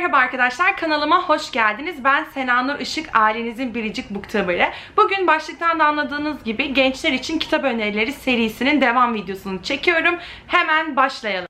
Merhaba arkadaşlar kanalıma hoş geldiniz. Ben Senanur Işık ailenizin biricik booktuber'ı. Bugün başlıktan da anladığınız gibi gençler için kitap önerileri serisinin devam videosunu çekiyorum. Hemen başlayalım.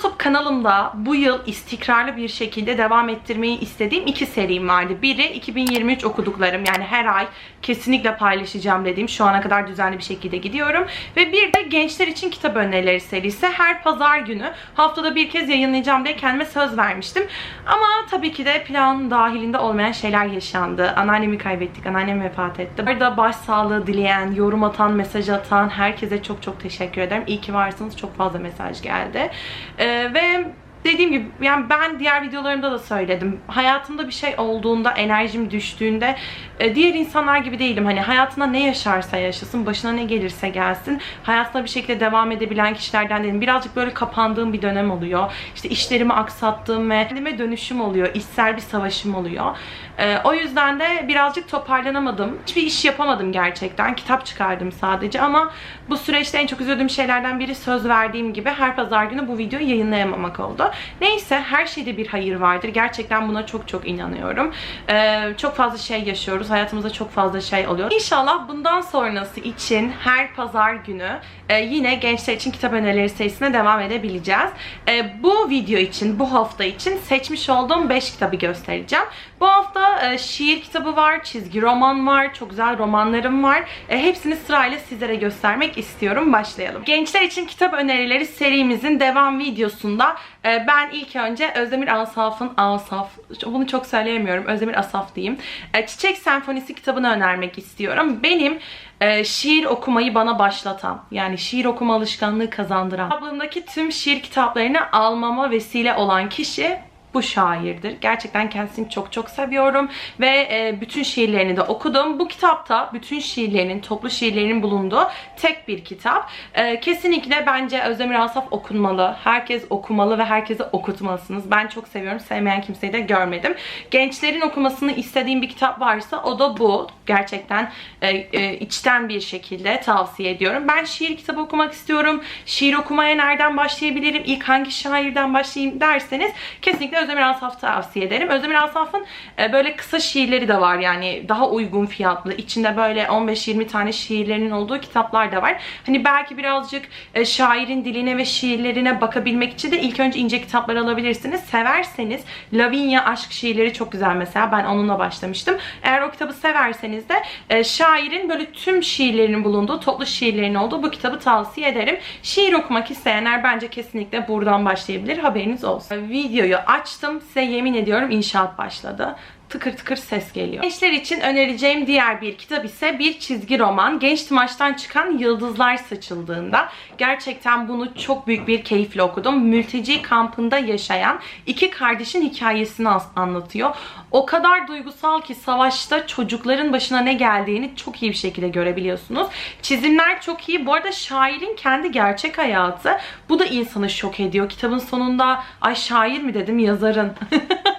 YouTube kanalımda bu yıl istikrarlı bir şekilde devam ettirmeyi istediğim iki serim vardı. Biri 2023 okuduklarım yani her ay kesinlikle paylaşacağım dediğim şu ana kadar düzenli bir şekilde gidiyorum. Ve bir de gençler için kitap önerileri serisi. Her pazar günü haftada bir kez yayınlayacağım diye kendime söz vermiştim. Ama tabii ki de plan dahilinde olmayan şeyler yaşandı. Anneannemi kaybettik. Anneannem vefat etti. Burada başsağlığı dileyen, yorum atan, mesaj atan herkese çok çok teşekkür ederim. İyi ki varsınız. Çok fazla mesaj geldi. Ee, ve dediğim gibi yani ben diğer videolarımda da söyledim. Hayatımda bir şey olduğunda, enerjim düştüğünde e, diğer insanlar gibi değilim. Hani hayatında ne yaşarsa yaşasın, başına ne gelirse gelsin. Hayatına bir şekilde devam edebilen kişilerden değilim. Birazcık böyle kapandığım bir dönem oluyor. İşte işlerimi aksattığım ve kendime dönüşüm oluyor. İçsel bir savaşım oluyor. E, o yüzden de birazcık toparlanamadım. Hiçbir iş yapamadım gerçekten. Kitap çıkardım sadece ama bu süreçte en çok üzüldüğüm şeylerden biri söz verdiğim gibi her pazar günü bu videoyu yayınlayamamak oldu. Neyse her şeyde bir hayır vardır. Gerçekten buna çok çok inanıyorum. Ee, çok fazla şey yaşıyoruz. Hayatımızda çok fazla şey oluyor. İnşallah bundan sonrası için her pazar günü e, yine gençler için kitap önerileri serisine devam edebileceğiz. E, bu video için, bu hafta için seçmiş olduğum 5 kitabı göstereceğim. Bu hafta e, şiir kitabı var, çizgi roman var, çok güzel romanlarım var. E, hepsini sırayla sizlere göstermek istiyorum. Başlayalım. Gençler için kitap önerileri serimizin devam videosunda e, ben ilk önce Özdemir Asaf'ın Asaf, bunu çok söyleyemiyorum. Özdemir Asaf diyeyim. E, Çiçek Senfonisi kitabını önermek istiyorum. Benim e, şiir okumayı bana başlatan, yani şiir okuma alışkanlığı kazandıran, ablamdaki tüm şiir kitaplarını almama vesile olan kişi bu şairdir. Gerçekten kendisini çok çok seviyorum ve e, bütün şiirlerini de okudum. Bu kitapta bütün şiirlerinin, toplu şiirlerinin bulunduğu tek bir kitap. E, kesinlikle bence Özdemir Asaf okunmalı. Herkes okumalı ve herkese okutmalısınız. Ben çok seviyorum. Sevmeyen kimseyi de görmedim. Gençlerin okumasını istediğim bir kitap varsa o da bu. Gerçekten e, e, içten bir şekilde tavsiye ediyorum. Ben şiir kitabı okumak istiyorum. Şiir okumaya nereden başlayabilirim? İlk hangi şairden başlayayım derseniz kesinlikle Özdemir Asaf tavsiye ederim. Özdemir Asaf'ın e, böyle kısa şiirleri de var yani daha uygun fiyatlı. İçinde böyle 15-20 tane şiirlerinin olduğu kitaplar da var. Hani belki birazcık e, şairin diline ve şiirlerine bakabilmek için de ilk önce ince kitaplar alabilirsiniz. Severseniz Lavinia aşk şiirleri çok güzel mesela. Ben onunla başlamıştım. Eğer o kitabı severseniz de e, şairin böyle tüm şiirlerinin bulunduğu, toplu şiirlerin olduğu bu kitabı tavsiye ederim. Şiir okumak isteyenler bence kesinlikle buradan başlayabilir. Haberiniz olsun. Videoyu aç açtım. Size yemin ediyorum inşaat başladı tıkır tıkır ses geliyor. Gençler için önereceğim diğer bir kitap ise bir çizgi roman. Genç Timaç'tan çıkan Yıldızlar Saçıldığında. Gerçekten bunu çok büyük bir keyifle okudum. Mülteci kampında yaşayan iki kardeşin hikayesini anlatıyor. O kadar duygusal ki savaşta çocukların başına ne geldiğini çok iyi bir şekilde görebiliyorsunuz. Çizimler çok iyi. Bu arada şairin kendi gerçek hayatı. Bu da insanı şok ediyor. Kitabın sonunda ay şair mi dedim yazarın.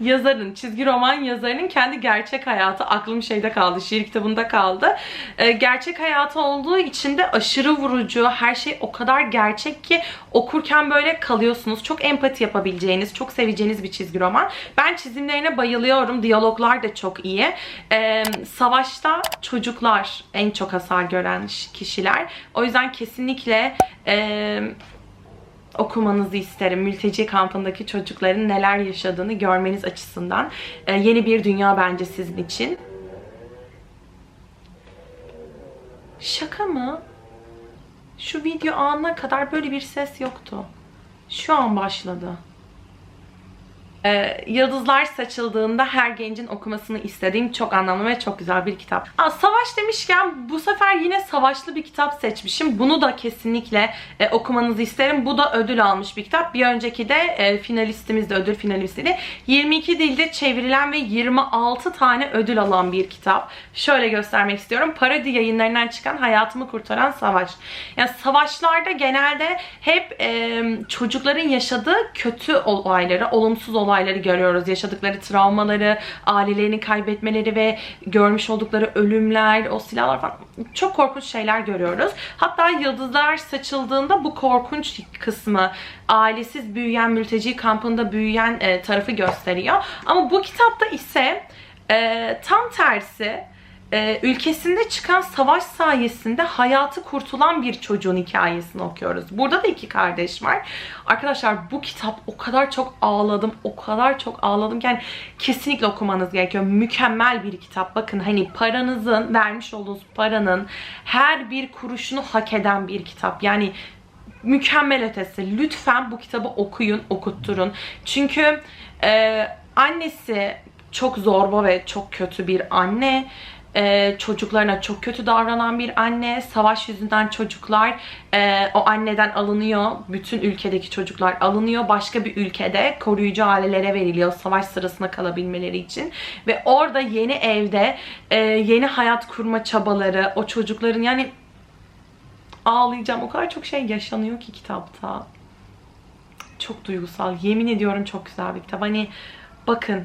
yazarın, çizgi roman yazarının kendi gerçek hayatı aklım şeyde kaldı, şiir kitabında kaldı. Ee, gerçek hayatı olduğu için de aşırı vurucu, her şey o kadar gerçek ki okurken böyle kalıyorsunuz. Çok empati yapabileceğiniz, çok seveceğiniz bir çizgi roman. Ben çizimlerine bayılıyorum. Diyaloglar da çok iyi. Ee, savaşta çocuklar en çok hasar gören kişiler. O yüzden kesinlikle e, okumanızı isterim. Mülteci kampındaki çocukların neler yaşadığını görmeniz açısından. Ee, yeni bir dünya bence sizin için. Şaka mı? Şu video anına kadar böyle bir ses yoktu. Şu an başladı. Ee, Yıldızlar Saçıldığında her gencin okumasını istediğim çok anlamlı ve çok güzel bir kitap. Aa, savaş demişken bu sefer yine savaşlı bir kitap seçmişim. Bunu da kesinlikle e, okumanızı isterim. Bu da ödül almış bir kitap. Bir önceki de e, finalistimiz de ödül finalistiydi. 22 dilde çevrilen ve 26 tane ödül alan bir kitap. Şöyle göstermek istiyorum. Parodi yayınlarından çıkan Hayatımı Kurtaran Savaş. Yani savaşlarda genelde hep e, çocukların yaşadığı kötü olayları, olumsuz olayları olayları görüyoruz. Yaşadıkları travmaları, ailelerini kaybetmeleri ve görmüş oldukları ölümler, o silahlar falan çok korkunç şeyler görüyoruz. Hatta yıldızlar saçıldığında bu korkunç kısmı ailesiz büyüyen, mülteci kampında büyüyen e, tarafı gösteriyor. Ama bu kitapta ise e, tam tersi e, ülkesinde çıkan savaş sayesinde hayatı kurtulan bir çocuğun hikayesini okuyoruz. Burada da iki kardeş var. Arkadaşlar bu kitap o kadar çok ağladım, o kadar çok ağladım yani kesinlikle okumanız gerekiyor. Mükemmel bir kitap. Bakın hani paranızın, vermiş olduğunuz paranın her bir kuruşunu hak eden bir kitap. Yani mükemmel ötesi. Lütfen bu kitabı okuyun, okutturun. Çünkü e, annesi çok zorba ve çok kötü bir anne e, çocuklarına çok kötü davranan bir anne. Savaş yüzünden çocuklar e, o anneden alınıyor. Bütün ülkedeki çocuklar alınıyor. Başka bir ülkede koruyucu ailelere veriliyor savaş sırasında kalabilmeleri için. Ve orada yeni evde e, yeni hayat kurma çabaları, o çocukların yani ağlayacağım. O kadar çok şey yaşanıyor ki kitapta. Çok duygusal. Yemin ediyorum çok güzel bir kitap. Hani bakın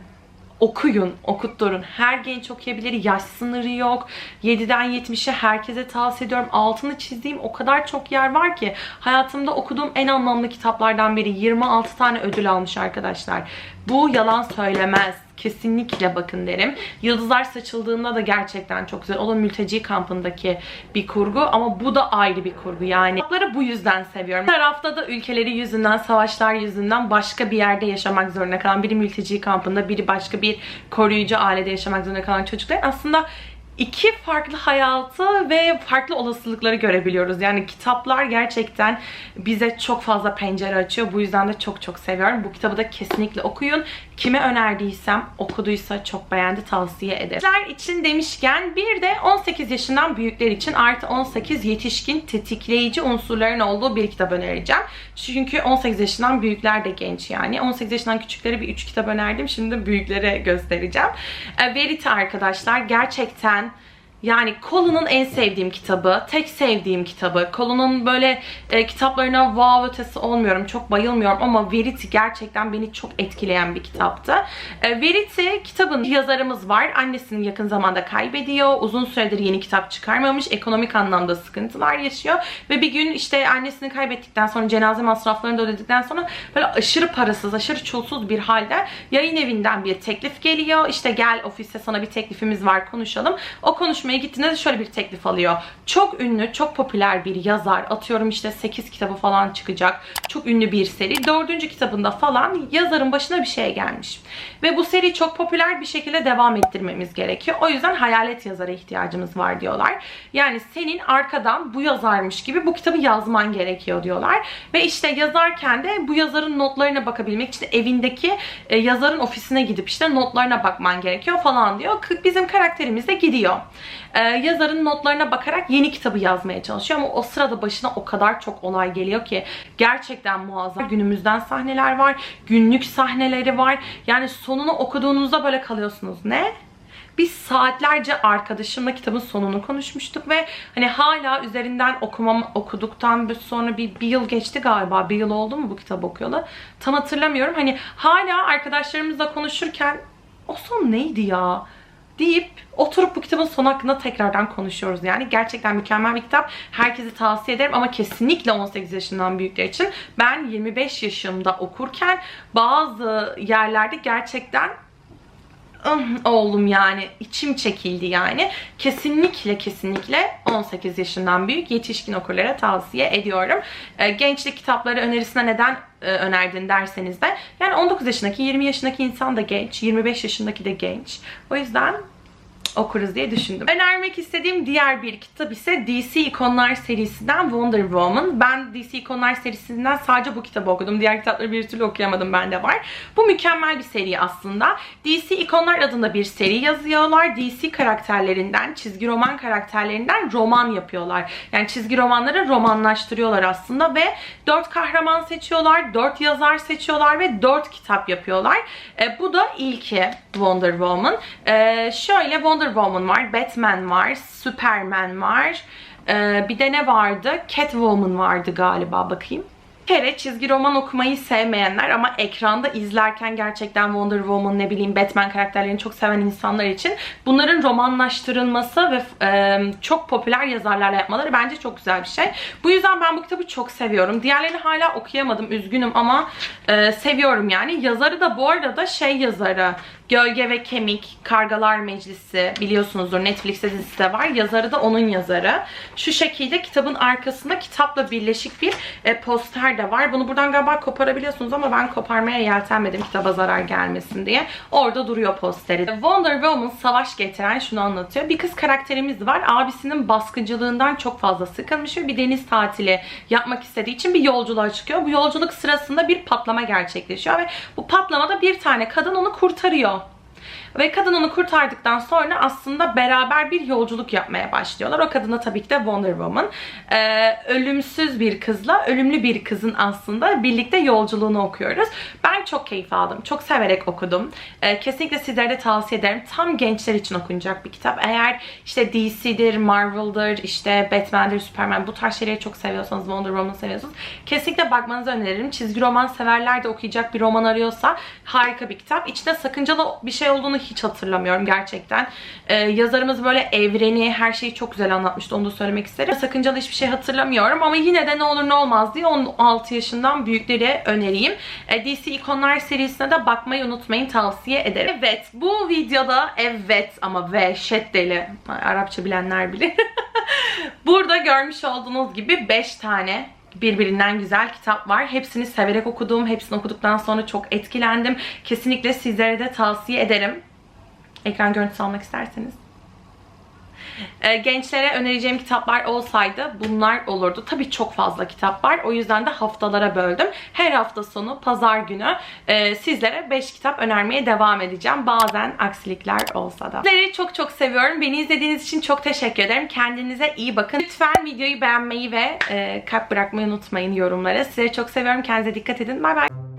okuyun, okutturun. Her genç okuyabilir. Yaş sınırı yok. 7'den 70'e herkese tavsiye ediyorum. Altını çizdiğim o kadar çok yer var ki. Hayatımda okuduğum en anlamlı kitaplardan biri. 26 tane ödül almış arkadaşlar. Bu yalan söylemez. Kesinlikle bakın derim. Yıldızlar saçıldığında da gerçekten çok güzel. O da mülteci kampındaki bir kurgu ama bu da ayrı bir kurgu yani. Kitapları bu yüzden seviyorum. Bir tarafta da ülkeleri yüzünden, savaşlar yüzünden başka bir yerde yaşamak zorunda kalan, biri mülteci kampında, biri başka bir koruyucu ailede yaşamak zorunda kalan çocuklar aslında iki farklı hayatı ve farklı olasılıkları görebiliyoruz. Yani kitaplar gerçekten bize çok fazla pencere açıyor. Bu yüzden de çok çok seviyorum. Bu kitabı da kesinlikle okuyun. Kime önerdiysem okuduysa çok beğendi tavsiye ederim. Gençler için demişken bir de 18 yaşından büyükler için artı 18 yetişkin tetikleyici unsurların olduğu bir kitap önereceğim. Çünkü 18 yaşından büyükler de genç yani. 18 yaşından küçükleri bir 3 kitap önerdim. Şimdi büyüklere göstereceğim. E, Verite arkadaşlar gerçekten yani Colin'ın en sevdiğim kitabı, tek sevdiğim kitabı. Colin'ın böyle e, kitaplarına wow ötesi olmuyorum, çok bayılmıyorum ama Verity gerçekten beni çok etkileyen bir kitaptı. E, Verity kitabın yazarımız var. Annesini yakın zamanda kaybediyor. Uzun süredir yeni kitap çıkarmamış. Ekonomik anlamda sıkıntılar yaşıyor. Ve bir gün işte annesini kaybettikten sonra cenaze masraflarını da ödedikten sonra böyle aşırı parasız, aşırı çulsuz bir halde yayın evinden bir teklif geliyor. İşte gel ofiste sana bir teklifimiz var konuşalım. O konuşmayı gittiğinde de şöyle bir teklif alıyor. Çok ünlü, çok popüler bir yazar. Atıyorum işte 8 kitabı falan çıkacak. Çok ünlü bir seri. 4. kitabında falan yazarın başına bir şey gelmiş. Ve bu seri çok popüler bir şekilde devam ettirmemiz gerekiyor. O yüzden hayalet yazara ihtiyacımız var diyorlar. Yani senin arkadan bu yazarmış gibi bu kitabı yazman gerekiyor diyorlar. Ve işte yazarken de bu yazarın notlarına bakabilmek için evindeki e, yazarın ofisine gidip işte notlarına bakman gerekiyor falan diyor. Bizim karakterimiz de gidiyor e, yazarın notlarına bakarak yeni kitabı yazmaya çalışıyor ama o sırada başına o kadar çok olay geliyor ki gerçekten muazzam. Günümüzden sahneler var, günlük sahneleri var. Yani sonunu okuduğunuzda böyle kalıyorsunuz. Ne? Biz saatlerce arkadaşımla kitabın sonunu konuşmuştuk ve hani hala üzerinden okumam okuduktan bir sonra bir, bir yıl geçti galiba. Bir yıl oldu mu bu kitabı okuyalı? Tam hatırlamıyorum. Hani hala arkadaşlarımızla konuşurken o son neydi ya? Deyip oturup bu kitabın son hakkında tekrardan konuşuyoruz. Yani gerçekten mükemmel bir kitap. Herkese tavsiye ederim ama kesinlikle 18 yaşından büyükler için. Ben 25 yaşımda okurken bazı yerlerde gerçekten oğlum yani içim çekildi yani. Kesinlikle kesinlikle 18 yaşından büyük yetişkin okurlara tavsiye ediyorum. Ee, gençlik kitapları önerisine neden e, önerdin derseniz de yani 19 yaşındaki 20 yaşındaki insan da genç 25 yaşındaki de genç. O yüzden okuruz diye düşündüm. Önermek istediğim diğer bir kitap ise DC İkonlar serisinden Wonder Woman. Ben DC İkonlar serisinden sadece bu kitabı okudum. Diğer kitapları bir türlü okuyamadım bende var. Bu mükemmel bir seri aslında. DC İkonlar adında bir seri yazıyorlar. DC karakterlerinden, çizgi roman karakterlerinden roman yapıyorlar. Yani çizgi romanları romanlaştırıyorlar aslında ve 4 kahraman seçiyorlar, 4 yazar seçiyorlar ve 4 kitap yapıyorlar. E, bu da ilki Wonder Woman. E, şöyle Wonder Wonder Woman var, Batman var, Superman var. Ee, bir de ne vardı? Catwoman vardı galiba bakayım. Bir kere çizgi roman okumayı sevmeyenler ama ekranda izlerken gerçekten Wonder Woman ne bileyim Batman karakterlerini çok seven insanlar için bunların romanlaştırılması ve e, çok popüler yazarlarla yapmaları bence çok güzel bir şey. Bu yüzden ben bu kitabı çok seviyorum. Diğerlerini hala okuyamadım üzgünüm ama e, seviyorum yani. Yazarı da bu arada şey yazarı Gölge ve Kemik, Kargalar Meclisi biliyorsunuzdur Netflix'te dizisi var. Yazarı da onun yazarı. Şu şekilde kitabın arkasında kitapla birleşik bir e, poster de var. Bunu buradan galiba koparabiliyorsunuz ama ben koparmaya yeltenmedim kitaba zarar gelmesin diye. Orada duruyor posteri. Wonder Woman savaş getiren şunu anlatıyor. Bir kız karakterimiz var. Abisinin baskıcılığından çok fazla sıkılmış ve bir deniz tatili yapmak istediği için bir yolculuğa çıkıyor. Bu yolculuk sırasında bir patlama gerçekleşiyor ve bu patlamada bir tane kadın onu kurtarıyor. Ve kadın onu kurtardıktan sonra aslında beraber bir yolculuk yapmaya başlıyorlar. O kadın da tabii ki de Wonder Woman. Ee, ölümsüz bir kızla ölümlü bir kızın aslında birlikte yolculuğunu okuyoruz. Ben çok keyif aldım. Çok severek okudum. Ee, kesinlikle sizlere de tavsiye ederim. Tam gençler için okunacak bir kitap. Eğer işte DC'dir, Marvel'dır, işte Batman'dir, Superman bu tarz şeyleri çok seviyorsanız, Wonder Woman seviyorsanız kesinlikle bakmanızı öneririm. Çizgi roman severler de okuyacak bir roman arıyorsa harika bir kitap. İçinde sakıncalı bir şey olduğunu hiç hatırlamıyorum gerçekten. Ee, yazarımız böyle evreni, her şeyi çok güzel anlatmıştı. Onu da söylemek isterim. Sakıncalı hiçbir şey hatırlamıyorum ama yine de ne olur ne olmaz diye 16 yaşından büyüklere önereyim. Ee, DC İkonlar serisine de bakmayı unutmayın. Tavsiye ederim. Evet bu videoda evet ama ve şeddeli Arapça bilenler bilir. Burada görmüş olduğunuz gibi 5 tane birbirinden güzel kitap var. Hepsini severek okudum. Hepsini okuduktan sonra çok etkilendim. Kesinlikle sizlere de tavsiye ederim. Ekran görüntüsü almak isterseniz. Ee, gençlere önereceğim kitaplar olsaydı bunlar olurdu. Tabii çok fazla kitap var. O yüzden de haftalara böldüm. Her hafta sonu pazar günü e, sizlere 5 kitap önermeye devam edeceğim. Bazen aksilikler olsa da. Sizleri çok çok seviyorum. Beni izlediğiniz için çok teşekkür ederim. Kendinize iyi bakın. Lütfen videoyu beğenmeyi ve e, kalp bırakmayı unutmayın yorumlara. Sizleri çok seviyorum. Kendinize dikkat edin. Bay bay.